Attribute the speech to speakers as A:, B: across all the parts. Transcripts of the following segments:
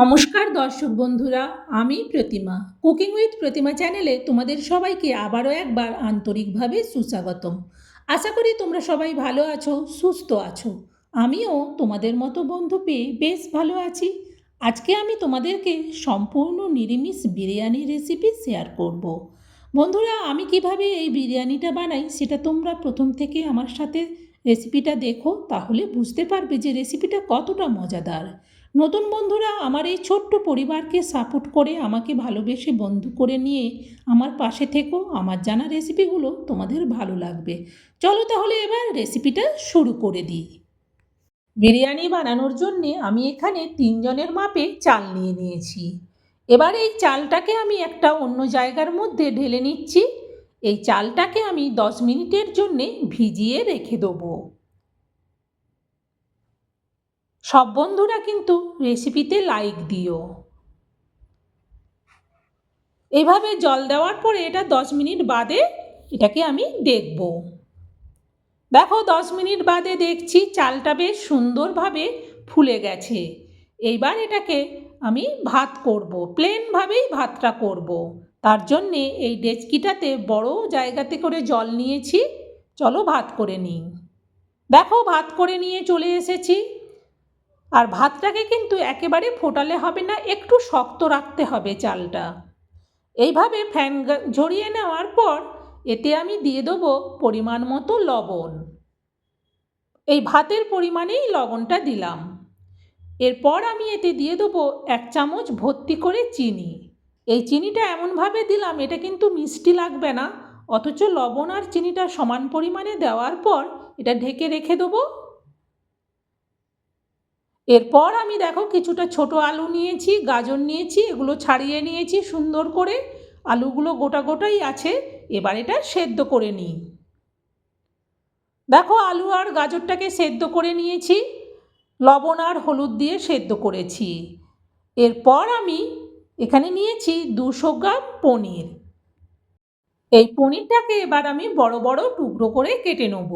A: নমস্কার দর্শক বন্ধুরা, আমি প্রতিমা। কুকিং উইথ প্রতিমা চ্যানেলে তোমাদের সবাইকে আবারও একবার আন্তরিকভাবে সুস্বাগতম। আশা করি তোমরা সবাই ভালো আছো, সুস্থ আছো। আমিও তোমাদের মতো বন্ধু পেয়ে বেশ ভালো আছি। আজকে আমি তোমাদেরকে সম্পূর্ণ নিরামিষ বিরিয়ানি রেসিপি শেয়ার করব। বন্ধুরা, আমি কীভাবে এই বিরিয়ানিটা বানাই সেটা তোমরা প্রথম থেকে আমার সাথে রেসিপিটা দেখো, তাহলে বুঝতে পারবে যে রেসিপিটা কতটা মজাদার। নতুন বন্ধুরা, আমার এই ছোট্ট পরিবারকে সাপোর্ট করে আমাকে ভালোবেসে বন্ধু করে নিয়ে আমার পাশে থেকো। আমার জানা রেসিপিগুলো তোমাদের ভালো লাগবে। চলো তাহলে এবার রেসিপিটা শুরু করে দিই। বিরিয়ানি বানানোর জন্যে আমি এখানে তিনজনের মাপে চাল নিয়ে নিয়েছি। এবার এই চালটাকে আমি একটা অন্য জায়গার মধ্যে ঢেলে নিচ্ছি। এই চালটাকে আমি দশ মিনিটের জন্যে ভিজিয়ে রেখে দেবো। সব বন্ধুরা কিন্তু রেসিপিতে লাইক দিও। এভাবে জল দেওয়ার পরে এটা দশ মিনিট বাদে এটাকে আমি দেখব। দেখো দশ মিনিট বাদে দেখছি চালটা বেশ সুন্দরভাবে ফুলে গেছে। এইবার এটাকে আমি ভাত করব প্লেনভাবেই ভাতটা করব। তার জন্যে এই ডেচকিটাতে বড় জায়গাতে করে জল নিয়েছি। চলো ভাত করে নিই। দেখো ভাত করে নিয়ে চলে এসেছি। আর ভাতটাকে কিন্তু একেবারে ফোটালে হবে না, একটু শক্ত রাখতে হবে চালটা। এইভাবে ফ্যান ঝরিয়ে নেওয়ার পর এতে আমি দিয়ে দেবো পরিমাণ মতো লবণ। এই ভাতের পরিমাণেই লবণটা দিলাম। এরপর আমি এতে দিয়ে দেবো এক চামচ ভর্তি করে চিনি। এই চিনিটা এমনভাবে দিলাম, এটা কিন্তু মিষ্টি লাগবে না, অথচ লবণ আর চিনিটা সমান পরিমাণে দেওয়ার পর এটা ঢেকে রেখে দেবো এরপর আমি দেখো কিছুটা ছোট আলু নিয়েছি, গাজর নিয়েছি, এগুলো ছাড়িয়ে নিয়েছি সুন্দর করে। আলুগুলো গোটা গোটাই আছে, এবার এটা সেদ্ধ করে নিই। দেখো আলু আর গাজরটাকে সেদ্ধ করে নিয়েছি, লবণ আর হলুদ দিয়ে সেদ্ধ করেছি। এরপর আমি এখানে নিয়েছি দুশো গ্রাম পনির। এই পনিরটাকে এবার আমি বড় বড় টুকরো করে কেটে নেব।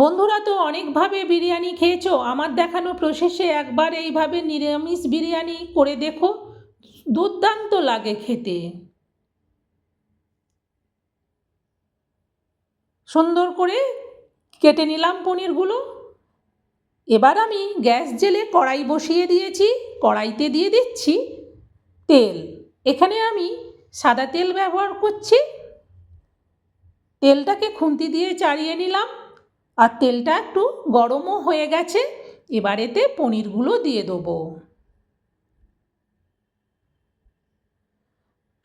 A: বন্ধুরা তো অনেকভাবে বিরিয়ানি খেয়েছো, আমার দেখানো প্রসেসে একবার এইভাবে নিরামিষ বিরিয়ানি করে দেখো, দুর্দান্ত লাগে খেতে। সুন্দর করে কেটে নিলাম পনিরগুলো। এবার আমি গ্যাস জেলে কড়াই বসিয়ে দিয়েছি, কড়াইতে দিয়ে দিচ্ছি তেল। এখানে আমি সাদা তেল ব্যবহার করছি। তেলটাকে খুন্তি দিয়ে চাড়িয়ে নিলাম। আর তেলটা একটু গরমও হয়ে গেছে এবার এতে পনিরগুলো দিয়ে দেবো।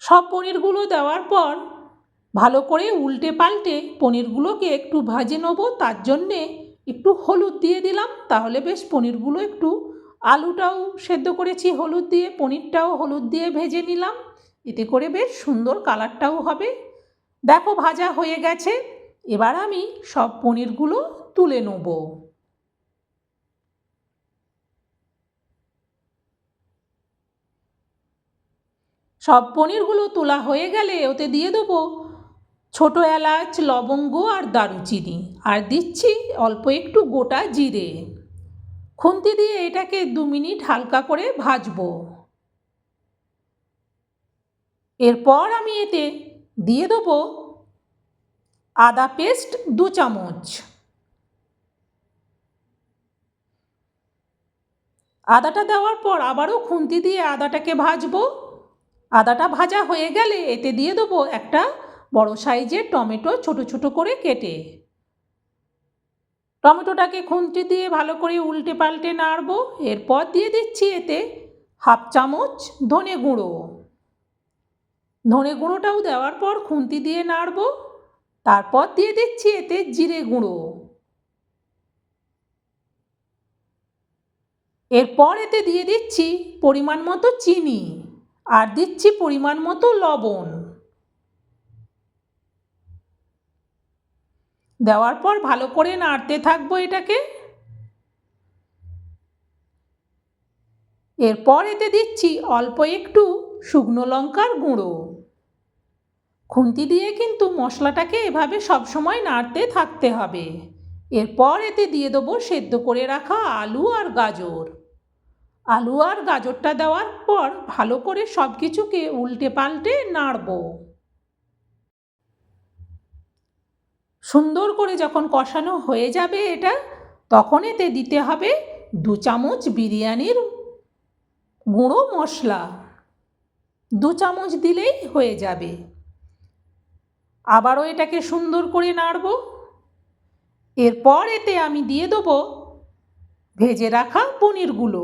A: সব পনিরগুলো দেওয়ার পর ভালো করে উল্টে পাল্টে পনিরগুলোকে একটু ভাজে নেব, তার জন্যে একটু হলুদ দিয়ে দিলাম, তাহলে বেশ পনিরগুলো একটু আলুটাও সেদ্ধ করেছি, হলুদ দিয়ে, পনিরটাও হলুদ দিয়ে ভেজে নিলাম, এতে করে বেশ সুন্দর কালারটাও হবে। দেখো ভাজা হয়ে গেছে এবার আমি সব পনিরগুলো তুলে নেব। সব পনিরগুলো তোলা হয়ে গেলে ওতে দিয়ে দেবো ছোটো এলাচ, লবঙ্গ আর দারুচিনি। আর দিচ্ছি অল্প একটু গোটা জিরে। খুন্তি দিয়ে এটাকে দু মিনিট হালকা করে ভাজবো। এরপর আমি এতে দিয়ে দেবো আদা পেস্ট দু চামচ। আদাটা দেওয়ার পর আবারও খুন্তি দিয়ে আদাটাকে ভাজবো। আদাটা ভাজা হয়ে গেলে এতে দিয়ে দেবো একটা বড় সাইজের টমেটো ছোট ছোট করে কেটে। টমেটোটাকে খুন্তি দিয়ে ভালো করে উল্টে পাল্টে নাড়বো। এরপর দিয়ে দিচ্ছি এতে হাফ চামচ ধনে গুঁড়ো। ধনে গুঁড়োটাও দেওয়ার পর খুন্তি দিয়ে নাড়বো। তারপর দিয়ে দিচ্ছি এতে জিরে গুঁড়ো। এরপর এতে দিয়ে দিচ্ছি পরিমাণ মতো চিনি আর দিচ্ছি পরিমাণ মতো লবণ। দেওয়ার পর ভালো করে নাড়তে থাকব এটাকে। এরপর এতে দিচ্ছি অল্প একটু শুকনো লঙ্কার গুঁড়ো। খুন্তি দিয়ে কিন্তু মশলাটাকে এভাবে সবসময় নাড়তে থাকতে হবে। এরপর এতে দিয়ে দেবো সেদ্ধ করে রাখা আলু আর গাজর। আলু আর গাজরটা দেওয়ার পর ভালো করে সব কিছুকে উল্টে পাল্টে নাড়ব। সুন্দর করে যখন কষানো হয়ে যাবে এটা, তখন এতে দিতে হবে দু চামচ বিরিয়ানির গুঁড়ো মশলা। দু চামচ দিলেই হয়ে যাবে। আবারও এটাকে সুন্দর করে নাড়ব। এরপর এতে আমি দিয়ে দেবো ভেজে রাখা পনিরগুলো।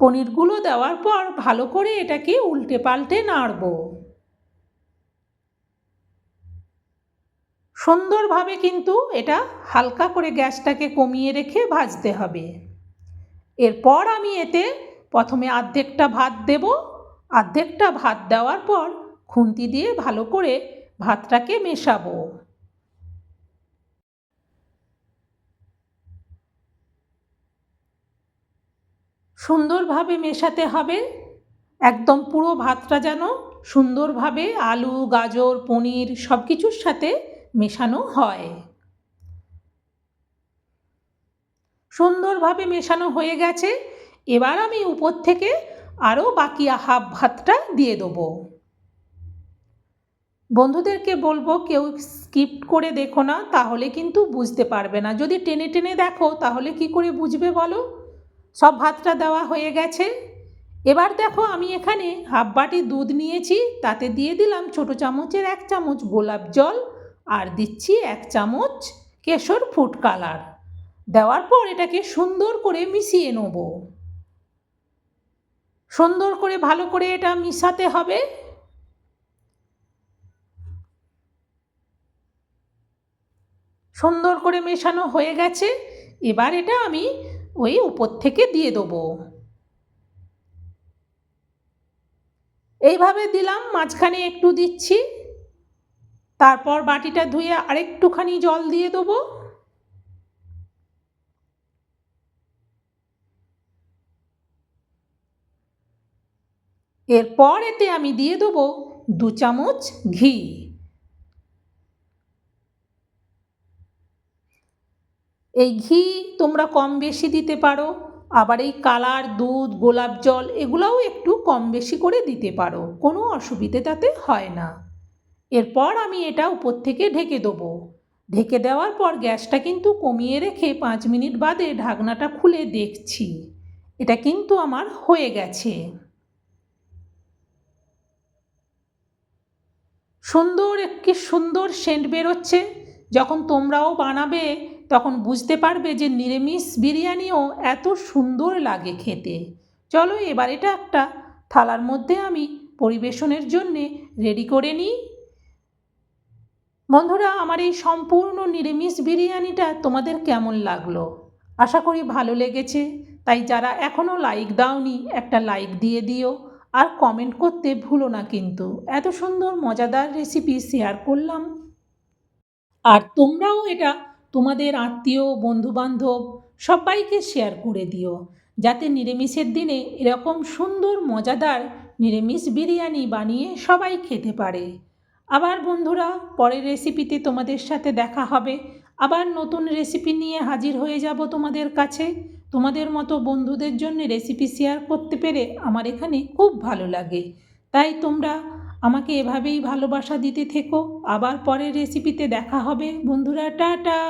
A: পনিরগুলো দেওয়ার পর ভালো করে এটাকে উল্টে পাল্টে নাড়ব। সুন্দরভাবে কিন্তু এটা হালকা করে গ্যাসটাকে কমিয়ে রেখে ভাজতে হবে। এরপর আমি এতে প্রথমে অর্ধেকটা ভাত দেব। অর্ধেকটা ভাত দেওয়ার পর খুন্তি দিয়ে ভালো করে ভাতটাকে মেশাবো। সুন্দরভাবে মেশাতে হবে। একদম পুরো ভাতটা যেন সুন্দরভাবে আলু, গাজর, পনির সব কিছুর সাথে মেশানো হয়। সুন্দরভাবে মেশানো হয়ে গেছে। এবার আমি উপর থেকে আরও বাকি হাফ ভাতটা দিয়ে দেবো। বন্ধুদেরকে বলব, কেউ স্কিপ করে দেখো না, তাহলে কিন্তু বুঝতে পারবে না। যদি টেনে টেনে দেখো, তাহলে কি করে বুঝবে বলো? সব ভাতটা দেওয়া হয়ে গেছে। এবার দেখো, আমি এখানে হাফ বাটি দুধ নিয়েছি, তাতে দিয়ে দিলাম ছোট চামচের এক চামচ গোলাপ জল, আর দিচ্ছি এক চামচ কেশর ফুড কালার। দেওয়ার পর এটাকে সুন্দর করে মিশিয়ে নেব। সুন্দর করে, ভালো করে এটা মিশাতে হবে। সুন্দর করে মেশানো হয়ে গেছে। এবার এটা আমি ওই উপর থেকে দিয়ে দেবো। এইভাবে দিলাম, মাঝখানে একটু দিচ্ছি। তারপর বাটিটা ধুয়ে আরেকটুখানি জল দিয়ে দেবো। এরপর এতে আমি দিয়ে দেবো দু চামচ ঘি। এই ঘি তোমরা কম বেশি দিতে পারো, আবার এই কালার, দুধ, গোলাপ জল এগুলাও একটু কম বেশি করে দিতে পারো, কোনো অসুবিধে তাতে হয় না। এরপর আমি এটা উপর থেকে ঢেকে দেবো। ঢেকে দেওয়ার পর গ্যাসটা কিন্তু কমিয়ে রেখে পাঁচ মিনিট বাদে ঢাকনাটা খুলে দেখছি। এটা কিন্তু আমার হয়ে গেছে। সুন্দর একটি সুন্দর সেন্ট বেরোচ্ছে। যখন তোমরাও বানাবে, তখন বুঝতে পারবে যে নিরামিষ বিরিয়ানিও এত সুন্দর লাগে খেতে। চলো এবার এটা একটা থালার মধ্যে আমি পরিবেশনের জন্যে রেডি করে নিই। বন্ধুরা, আমার এই সম্পূর্ণ নিরামিষ বিরিয়ানিটা তোমাদের কেমন লাগল? আশা করি ভালো লেগেছে। তাই যারা এখনও লাইক দাওনি, একটা লাইক দিয়ে দিও। আর কমেন্ট করতে ভুলো না কিন্তু। এত সুন্দর, মজাদার রেসিপি শেয়ার করলাম। আর তোমরাও এটা তোমাদের আত্মীয়, বন্ধুবান্ধব সবাইকে শেয়ার করে দিও। যাতে নিরামিষের দিনে এরকম সুন্দর, মজাদার নিরামিষ বিরিয়ানি বানিয়ে সবাই খেতে পারে। আবার বন্ধুরা, পরের রেসিপিতে তোমাদের সাথে দেখা হবে। আবার নতুন রেসিপি নিয়ে হাজির হয়ে যাব তোমাদের কাছে। তোমাদের মতো বন্ধুদের জন্য রেসিপি শেয়ার করতে পেরে আমার এখানে খুব ভালো লাগে। তাই তোমরা আমাকে এভাবেই ভালোবাসা দিতে থেকো। আবার পরের রেসিপিতে দেখা হবে। বন্ধুরা, টাটা!